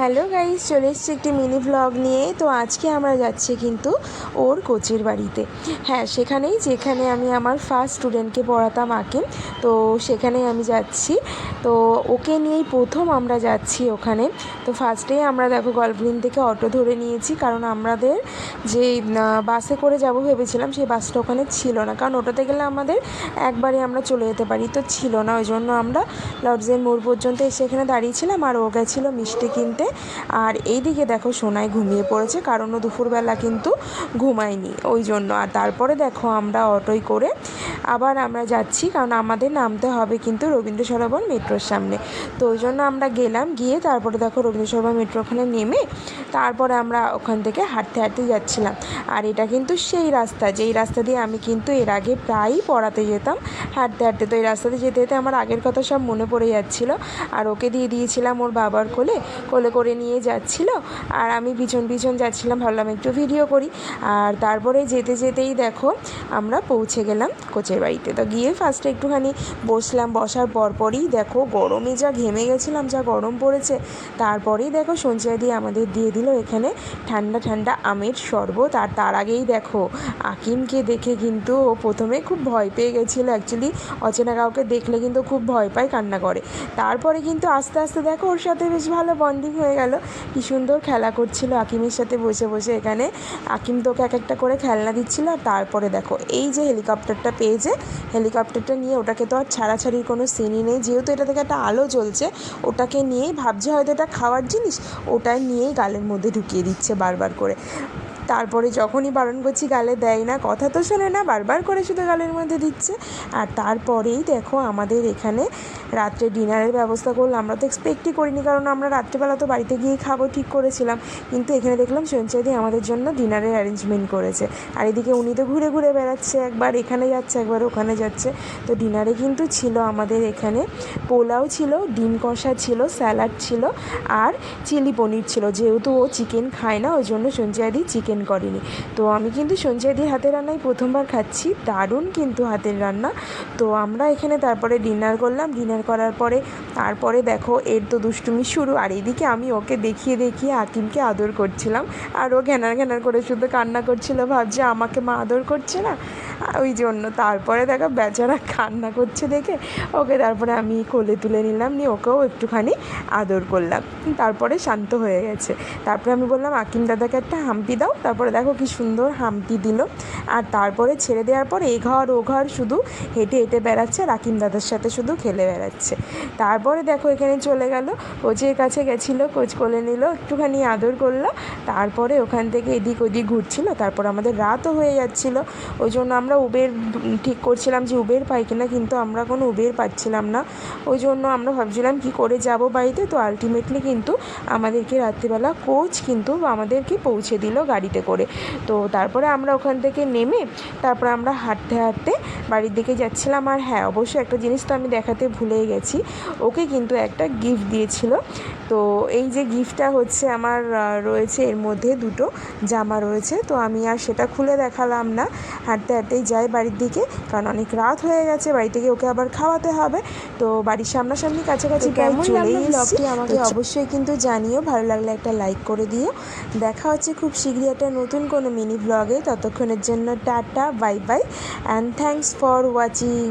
Hello guys, চলে এসেছি একটি মিনি ভ্লগ নিয়ে। তো আজকে আমরা যাচ্ছি কিন্তু ওর কোচের বাড়িতে। হ্যাঁ সেখানেই, যেখানে আমি আমার ফার্স্ট স্টুডেন্টকে পড়াতাম আঁকে তো সেখানেই আমি যাচ্ছি। তো ওকে নিয়েই প্রথম আমরা যাচ্ছি ওখানে। তো ফার্স্টেই আমরা দেখো গল্পলিন থেকে অটো ধরে নিয়েছি, কারণ আমাদের যে বাসে করে যাব ভেবেছিলাম, সেই বাসটা ওখানে ছিল না। কারণ ওটাতে গেলে আমাদের একবারে আমরা চলে যেতে পারি, তো ছিল না। ওই জন্য আমরা লর্ডসের মোড় পর্যন্ত এসে এখানে দাঁড়িয়েছিলাম আর ও গেছিল মিষ্টি কিনতে। আর এইদিকে দেখো সোনাই ঘুমিয়ে পড়েছে, কারণ ও দুপুরবেলা কিন্তু ঘুমায়নি, ওই জন্য। আর তারপরে দেখো আমরা অটোয় করে আবার আমরা যাচ্ছি, কারণ আমাদের নামতে হবে কিন্তু রবীন্দ্র সরোবর মেট্রোর সামনে। তো ওই জন্য আমরা গেলাম, গিয়ে তারপরে দেখো রবীন্দ্র সরোবর মেট্রো ওখানে নেমে তারপরে আমরা ওখান থেকে হাঁটতে হাঁটতে যাচ্ছিলাম। আর এটা কিন্তু সেই রাস্তা, যেই রাস্তা দিয়ে আমি কিন্তু এর আগে প্রায়ই পড়াতে যেতাম হাঁটতে হাঁটতে। তো এই রাস্তাতে যেতে যেতে আমার আগের কথা সব মনে পড়ে যাচ্ছিল। আর ওকে দিয়ে দিয়েছিলাম ওর বাবার কোলে কোলে করে নিয়ে যাচ্ছিল। আর আমি পিছন পিছন যাচ্ছিলাম, ভাবলাম একটু ভিডিও করি। আর তারপরে যেতে যেতেই দেখো আমরা পৌঁছে গেলাম কোচের বাড়িতে। তো গিয়ে ফার্স্টে একটুখানি বসলাম। বসার পরপরই দেখো গরমে যা ঘেমে গেছিলাম, যা গরম পড়েছে। তারপরেই দেখো সঞ্চয় দিয়ে আমাদের দিয়ে দিল এখানে ঠান্ডা ঠান্ডা আমের শরবত। আর তার আগেই দেখো আকিমকে দেখে কিন্তু ও প্রথমে খুব ভয় পেয়ে গেছিল। অ্যাকচুয়ালি অচেনা কাউকে দেখলে কিন্তু খুব ভয় পায়, কান্না করে। তারপরে কিন্তু আস্তে আস্তে দেখো ওর সাথে বেশ ভালো বন্ডিং হয়ে গেল। কি সুন্দর খেলা করছিল আকিমের সাথে বসে বসে এখানে। আকিম তোকে এক একটা করে খেলনা দিচ্ছিল। আর তারপরে দেখো এই যে হেলিকপ্টারটা পেয়েছে হেলিকপ্টারটা নিয়ে ওটাকে তো আর ছাড়াছাড়ির কোনো সিনই নেই। যেহেতু এটা থেকে একটা আলো জ্বলছে, ওটাকে নিয়েই ভাবছে হয়তো এটা খাওয়ার জিনিস, ওটা নিয়েই গালের মধ্যে ঢুকিয়ে দিচ্ছে বারবার করে। তারপরে যখনই বারণ করছি গালে দেয় না, কথা তো শোনে না, বারবার করে শুধু গালের মধ্যে দিচ্ছে। আর তারপরেই দেখো আমাদের এখানে রাত্রে ডিনারের ব্যবস্থা করল। আমরা তো এক্সপেক্টই করিনি, কারণ আমরা রাত্রেবেলা তো বাড়িতে গিয়ে খাব, ঠিক করেছিলাম। কিন্তু এখানে দেখলাম সঞ্চয়দি আমাদের জন্য ডিনারের অ্যারেঞ্জমেন্ট করেছে। আর এদিকে উনি তো ঘুরে ঘুরে বেড়াচ্ছে, একবার এখানে যাচ্ছে, একবার ওখানে যাচ্ছে। তো ডিনারে কিন্তু ছিল আমাদের এখানে পোলাও ছিল, ডিম কষা ছিল, স্যালাড ছিল, আর চিলি পনির ছিল। যেহেতু ও চিকেন খায় না, ওই জন্য সঞ্চয়াদি চিকেন করেনি। তো আমি কিন্তু সঞ্চয়াদির হাতের রান্নাই প্রথমবার খাচ্ছি, দারুণ কিন্তু হাতের রান্না। তো আমরা এখানে তারপরে ডিনার করলাম, ডিনার করার পরে তারপরে দেখো এর তো দুষ্টুমি শুরু, আর এদিকে আমি ওকে দেখিয়ে দেখিয়ে আকিমকে আদর করছিলাম। আর ও ঘ্যানার ঘ্যানার করে শুধু কান্না করছিল, ভাবছে আমাকে মা আদর করছে না? ওই জন্য। তারপরে দেখো বেচারা কান্না করছে দেখে। ওকে তারপরে আমি কোলে তুলে নিলাম, নিয়ে ওকেও একটুখানি আদর করলাম। তারপরে শান্ত হয়ে গেছে। তারপরে আমি বললাম আকিম দাদাকে একটা হাম্পি দাও। তারপরে দেখো কি সুন্দর হাম্পি দিল। আর তারপরে ছেড়ে দেওয়ার পর এ ঘর, ও ঘর শুধু হেঁটে হেঁটে বেড়াচ্ছে আর আকিম দাদার সাথে শুধু খেলে বেড়াচ্ছে। তারপরে দেখো এখানে চলে গেল। কোচের কাছে গেছিল, কোচ কোলে নিল, একটুখানি আদর করল। তারপরে ওখান থেকে এদিক ওদিক ঘুরছিল। তারপর আমাদের রাতও হয়ে যাচ্ছিল। ওই জন্য আমরা উবের ঠিক করছিলাম যে উবের পাই কিনা, কিন্তু আমরা কোনো উবের পাচ্ছিলাম না। ওই জন্য আমরা ভাবছিলাম কি করে যাব বাড়িতে? তো আলটিমেটলি কিন্তু আমাদেরকে রাত্রিবেলা কোচ কিন্তু আমাদেরকে পৌঁছে দিল গাড়িতে করে। তো তারপরে আমরা ওখান থেকে নেমে তারপরে আমরা হাঁটতে হাঁটতে বাড়ির দিকে যাচ্ছিলাম। আর হ্যাঁ অবশ্যই একটা জিনিস তো আমি দেখাতে ভুলেই গেছি, ওকে কিন্তু একটা গিফট দিয়েছিল। তো এই যে গিফটটা হচ্ছে আমার রয়েছে এর মধ্যে দুটো জামা রয়েছে। তো আমি আর সেটা খুলে দেখালাম না। হাঁটতে হাঁটতে হাঁটতেই যাই বাড়ির দিকে কারণ অনেক রাত হয়ে গেছে বাড়ি থেকে ওকে আবার খাওয়াতে হবে। তো বাড়ির সামনাসামনি কাছাকাছি প্রায় কেমন চলেই এসেছি। আমাকে অবশ্যই কিন্তু জানিও ভালো লাগলে একটা লাইক করে দিও। দেখা হচ্ছে খুব শীঘ্রই একটা নতুন কোনো মিনি ব্লগে ততক্ষণের জন্য tata bye bye and thanks for watching